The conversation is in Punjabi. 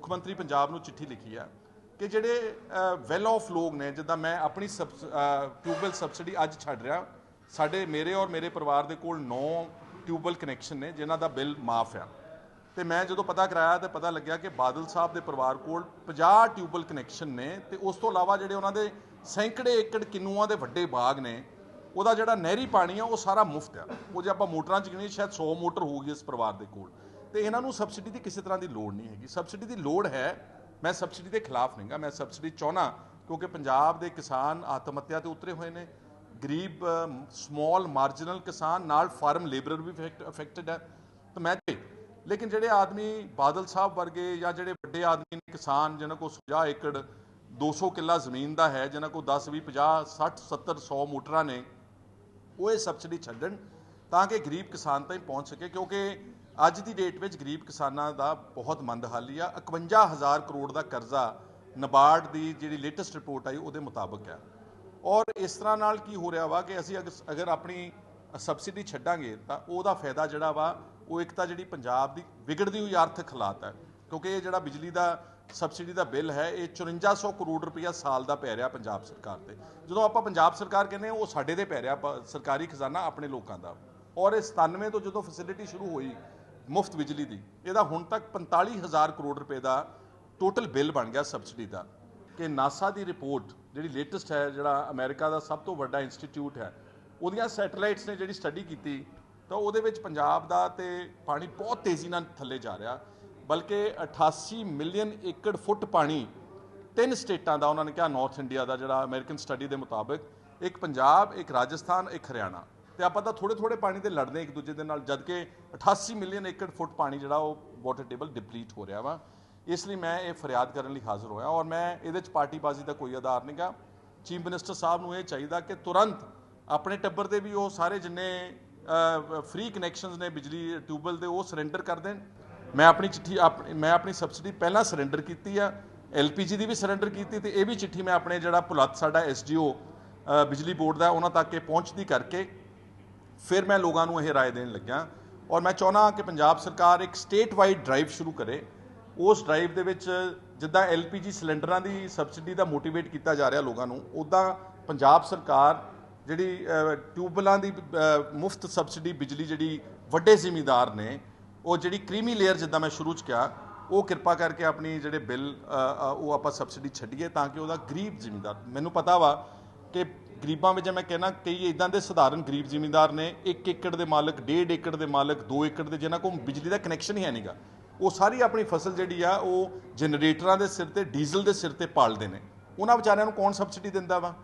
ਮੁੱਖ ਮੰਤਰੀ ਪੰਜਾਬ ਨੂੰ ਚਿੱਠੀ ਲਿਖੀ ਆ ਕਿ ਜਿਹੜੇ ਵੈਲ ਆਫ ਲੋਕ ਨੇ, ਜਿੱਦਾਂ ਮੈਂ ਆਪਣੀ ਟਿਊਬਵੈਲ ਸਬਸਿਡੀ ਅੱਜ ਛੱਡ ਰਿਹਾ, ਸਾਡੇ ਮੇਰੇ ਔਰ ਮੇਰੇ ਪਰਿਵਾਰ ਦੇ ਕੋਲ 9 ਟਿਊਬਵੈਲ ਕਨੈਕਸ਼ਨ ਨੇ, ਜਿਨ੍ਹਾਂ ਦਾ ਬਿੱਲ ਮਾਫ ਆ। ਤੇ ਮੈਂ ਜਦੋਂ ਪਤਾ ਕਰਾਇਆ ਤੇ ਪਤਾ ਲੱਗਿਆ ਕਿ ਬਾਦਲ ਸਾਹਿਬ ਦੇ ਪਰਿਵਾਰ ਕੋਲ 50 ਟਿਊਬਵੈਲ ਕਨੈਕਸ਼ਨ ਨੇ ਤੇ ਉਸ ਤੋਂ ਇਲਾਵਾ ਜਿਹੜੇ ਉਹਨਾਂ ਦੇ ਸੈਂਕੜੇ ਏਕੜ ਕਿੰਨੂਆਂ ਦੇ ਵੱਡੇ ਬਾਗ ਨੇ, ਉਹਦਾ ਜਿਹੜਾ ਨਹਿਰੀ ਪਾਣੀ ਆ, ਉਹ ਸਾਰਾ ਮੁਫਤ ਆ। ਉਹ ਜੇ ਆਪਾਂ ਮੋਟਰਾਂ ਚ ਗਿਣੀਏ, ਸ਼ਾਇਦ 100 ਮੋਟਰ ਹੋਊਗੀ ਇਸ ਪਰਿਵਾਰ ਦੇ ਕੋਲ। ਤੇ ਇਹਨਾਂ ਨੂੰ ਸਬਸਿਡੀ ਦੀ ਕਿਸੇ ਤਰ੍ਹਾਂ ਦੀ ਲੋੜ ਨਹੀਂ ਹੈਗੀ। ਸਬਸਿਡੀ ਦੀ ਲੋੜ ਹੈ, ਮੈਂ ਸਬਸਿਡੀ ਦੇ ਖਿਲਾਫ ਨਹੀਂਗਾ, ਮੈਂ ਸਬਸਿਡੀ ਚਾਹਣਾ ਕਿਉਂਕਿ ਪੰਜਾਬ ਦੇ ਕਿਸਾਨ ਆਤਮ ਹੱਤਿਆ ਤੇ ਉਤਰੇ ਹੋਏ ਨੇ। ਗਰੀਬ ਸਮਾਲ ਮਾਰਜਨਲ ਕਿਸਾਨ ਨਾਲ ਫਾਰਮ ਲੇਬਰਰ ਵੀ ਅਫੈਕਟਡ ਹੈ। ਤਾਂ ਮੈਂ ਲੇਕਿਨ ਜਿਹੜੇ ਆਦਮੀ ਬਾਦਲ ਸਾਹਿਬ ਵਰਗੇ ਜਾਂ ਜਿਹੜੇ ਵੱਡੇ ਆਦਮੀ ਨੇ ਕਿਸਾਨ, ਜਿਹਨਾਂ ਕੋਲ 50 ਏਕੜ 200 ਕਿੱਲਾ ਜ਼ਮੀਨ ਦਾ ਹੈ, ਜਿਹਨਾਂ ਕੋਲ 10 20 50 60 70 100 ਮੋਟਰਾਂ ਨੇ, ਉਹ ਇਹ ਸਬਸਿਡੀ ਛੱਡਣ ਤਾਂ ਕਿ ਗਰੀਬ ਕਿਸਾਨ ਤਾਈਂ ਪਹੁੰਚ ਸਕੇ। ਕਿਉਂਕਿ ਅੱਜ ਦੀ ਡੇਟ ਵਿੱਚ ਗਰੀਬ ਕਿਸਾਨਾਂ ਦਾ ਬਹੁਤ ਮੰਦਹਾਲੀ ਆ। 51000 ਕਰੋੜ ਦਾ ਕਰਜ਼ਾ ਨਬਾਰਡ ਦੀ ਜਿਹੜੀ ਲੇਟੈਸਟ ਰਿਪੋਰਟ ਆਈ, ਉਹਦੇ ਮੁਤਾਬਕ ਹੈ ਔਰ ਇਸ ਤਰ੍ਹਾਂ ਨਾਲ ਕੀ ਹੋ ਰਿਹਾ ਵਾ ਕਿ ਅਸੀਂ ਅਗਰ- ਅਗਰ ਆਪਣੀ ਸਬਸਿਡੀ ਛੱਡਾਂਗੇ, ਤਾਂ ਉਹਦਾ ਫਾਇਦਾ ਜਿਹੜਾ ਵਾ, ਉਹ ਇੱਕ ਤਾਂ ਜਿਹੜੀ ਪੰਜਾਬ ਦੀ ਵਿਗੜਦੀ ਹੋਈ ਆਰਥਿਕ ਹਾਲਾਤ ਹੈ ਕਿਉਂਕਿ ਇਹ ਜਿਹੜਾ ਬਿਜਲੀ ਦਾ ਸਬਸਿਡੀ ਦਾ ਬਿੱਲ ਹੈ, ਇਹ 5400 ਕਰੋੜ ਰੁਪਇਆ ਸਾਲ ਦਾ ਪੈ ਰਿਹਾ ਪੰਜਾਬ ਸਰਕਾਰ ਤੇ। ਜਦੋਂ ਆਪਾਂ ਪੰਜਾਬ ਸਰਕਾਰ ਕਹਿੰਦੇ ਹਾਂ, ਉਹ ਸਾਡੇ ਤੇ ਪੈ ਰਿਹਾ, ਪ- ਸਰਕਾਰੀ ਖਜ਼ਾਨਾ ਆਪਣੇ ਲੋਕਾਂ ਦਾ। ਔਰ ਇਹ 97 ਤੋਂ ਜਦੋਂ ਫੈਸਿਲਿਟੀ ਸ਼ੁਰੂ ਹੋਈ ਮੁਫਤ ਬਿਜਲੀ ਦੀ, ਇਹਦਾ ਹੁਣ ਤੱਕ 45000 ਕਰੋੜ ਰੁਪਏ ਦਾ ਟੋਟਲ ਬਿੱਲ ਬਣ ਗਿਆ ਸਬਸਿਡੀ ਦਾ। ਕਿ ਨਾਸਾ ਦੀ ਰਿਪੋਰਟ ਜਿਹੜੀ ਲੇਟੈਸਟ ਹੈ, ਜਿਹੜਾ ਅਮਰੀਕਾ ਦਾ ਸਭ ਤੋਂ ਵੱਡਾ ਇੰਸਟੀਚਿਊਟ ਹੈ, ਉਹਦੀਆਂ ਸੈਟੇਲਾਈਟਸ ਨੇ ਜਿਹੜੀ ਸਟੱਡੀ ਕੀਤੀ, ਤਾਂ ਉਹਦੇ ਵਿੱਚ ਪੰਜਾਬ ਦਾ ਤੇ ਪਾਣੀ ਬਹੁਤ ਤੇਜ਼ੀ ਨਾਲ ਥੱਲੇ ਜਾ ਰਿਹਾ, ਬਲਕਿ 88 ਮਿਲੀਅਨ ਏਕੜ ਫੁੱਟ ਪਾਣੀ ਤਿੰਨ ਸਟੇਟਾਂ ਦਾ, ਉਹਨਾਂ ਨੇ ਕਿਹਾ ਨਾਰਥ ਇੰਡੀਆ ਦਾ ਜਿਹੜਾ ਅਮਰੀਕਨ ਸਟੱਡੀ ਦੇ ਮੁਤਾਬਕ, ਇੱਕ ਪੰਜਾਬ, ਇੱਕ ਰਾਜਸਥਾਨ, ਇੱਕ ਹਰਿਆਣਾ। ਤੇ ਆਪਾਂ ਤਾਂ ਥੋੜੇ ਥੋੜੇ ਪਾਣੀ ਤੇ ਲੜਦੇ ਇੱਕ ਦੂਜੇ ਦੇ ਨਾਲ, ਜਦ ਕਿ 88 ਮਿਲੀਅਨ ਏਕੜ ਫੁੱਟ ਪਾਣੀ ਜਿਹੜਾ ਉਹ ਵਾਟਰ ਟੇਬਲ ਡਿਪਲੀਟ ਹੋ ਰਿਹਾ ਵਾ। ਇਸ ਲਈ ਮੈਂ ਇਹ ਫਰਿਆਦ ਕਰਨ ਲਈ ਹਾਜ਼ਰ ਹੋਇਆ ਔਰ ਮੈਂ ਇਹਦੇ ਚ ਪਾਰਟੀਬਾਜ਼ੀ ਦਾ ਕੋਈ ਆਧਾਰ ਨਹੀਂਗਾ ਚੀਫ ਮਿਨਿਸਟਰ ਸਾਹਿਬ ਨੂੰ ਇਹ ਚਾਹੀਦਾ ਕਿ ਤੁਰੰਤ ਆਪਣੇ ਟੱਬਰ ਦੇ ਵੀ ਉਹ ਸਾਰੇ ਜਿੰਨੇ ਫ੍ਰੀ ਕਨੈਕਸ਼ਨਸ ਨੇ ਬਿਜਲੀ ਟਿਊਬਲ ਦੇ, ਉਹ ਸਰੈਂਡਰ ਕਰ ਦੇਣ। ਮੈਂ ਆਪਣੀ ਚਿੱਠੀ ਆਪਣੀ ਮੈਂ ਆਪਣੀ ਸਬਸਿਡੀ ਪਹਿਲਾਂ ਸਰੈਂਡਰ ਕੀਤੀ ਆ ਐਲਪੀਜੀ ਦੀ ਵੀ ਸਰੈਂਡਰ ਕੀਤੀ ਤੇ ਇਹ ਵੀ ਚਿੱਠੀ ਮੈਂ ਆਪਣੇ ਜਿਹੜਾ ਭੁਲੱਤ ਸਾਡਾ ਐਸਡੀਓ ਬਿਜਲੀ ਬੋਰਡ ਦਾ ਉਹਨਾਂ ਤੱਕ ਇਹ ਪਹੁੰਚਦੀ ਕਰਕੇ ਫਿਰ ਮੈਂ ਲੋਕਾਂ ਨੂੰ ਇਹ رائے ਦੇਣ ਲੱਗਿਆ ਔਰ ਮੈਂ ਚਾਹੁੰਦਾ ਕਿ ਪੰਜਾਬ ਸਰਕਾਰ ਇੱਕ ਸਟੇਟ ਵਾਈਡ ਡਰਾਈਵ ਸ਼ੁਰੂ ਕਰੇ ਉਸ ਡਰਾਈਵ ਦੇ ਵਿੱਚ ਜਿੱਦਾਂ ਐਲਪੀਜੀ ਸਿਲੰਡਰਾਂ ਦੀ ਸਬਸਿਡੀ ਦਾ ਮੋਟੀਵੇਟ ਕੀਤਾ ਜਾ ਰਿਹਾ ਲੋਕਾਂ ਨੂੰ ਉਦਾਂ ਪੰਜਾਬ ਸਰਕਾਰ ਜਿਹੜੀ ਅਹ, ਟਿਊਬਵੈੱਲਾਂ ਦੀ ਮੁਫਤ ਸਬਸਿਡੀ ਬਿਜਲੀ ਜਿਹੜੀ ਵੱਡੇ ਜ਼ਿਮੀਂਦਾਰ ਨੇ ਉਹ ਜਿਹੜੀ ਕ੍ਰੀਮੀ ਲੇਅਰ ਜਿੱਦਾਂ ਮੈਂ ਸ਼ੁਰੂ ਚ ਕਿਹਾ ਉਹ ਕਿਰਪਾ ਕਰਕੇ ਆਪਣੀ ਜਿਹੜੇ ਬਿੱਲ ਅਹ, ਅਹ, ਉਹ ਆਪਾਂ ਸਬਸਿਡੀ ਛੱਡੀਏ ਤਾਂ ਕਿ ਉਹਦਾ ਗਰੀਬ ਜ਼ਿਮੀਂਦਾਰ ਮੈਨੂੰ ਪਤਾ ਵਾ ਕਿ ਗਰੀਬਾਂ ਵਿੱਚ ਮੈਂ ਕਹਿਣਾ ਕਈ ਇਦਾਂ ਦੇ ਸਧਾਰਨ ਗਰੀਬ ਜ਼ਿਮੀਂਦਾਰ ਨੇ 1 ਏਕੜ ਦੇ ਮਾਲਕ 1.5 ਏਕੜ ਦੇ ਮਾਲਕ 2 ਏਕੜ ਦੇ, ਜਿਨ੍ਹਾਂ ਕੋਲ ਬਿਜਲੀ ਦਾ ਕਨੈਕਸ਼ਨ ਹੀ ਹੈ ਨਹੀਂਗਾ ਉਹ ਸਾਰੀ ਆਪਣੀ ਫਸਲ ਜਿਹੜੀ ਆ, ਉਹ ਜਨਰੇਟਰਾਂ ਦੇ ਸਿਰ ਤੇ ਡੀਜ਼ਲ ਦੇ ਸਿਰ ਤੇ ਪਾਲਦੇ ਨੇ। ਉਹਨਾਂ ਵਿਚਾਰਿਆਂ ਨੂੰ ਕੌਣ ਸਬਸਿਡੀ ਦਿੰਦਾ ਵਾ?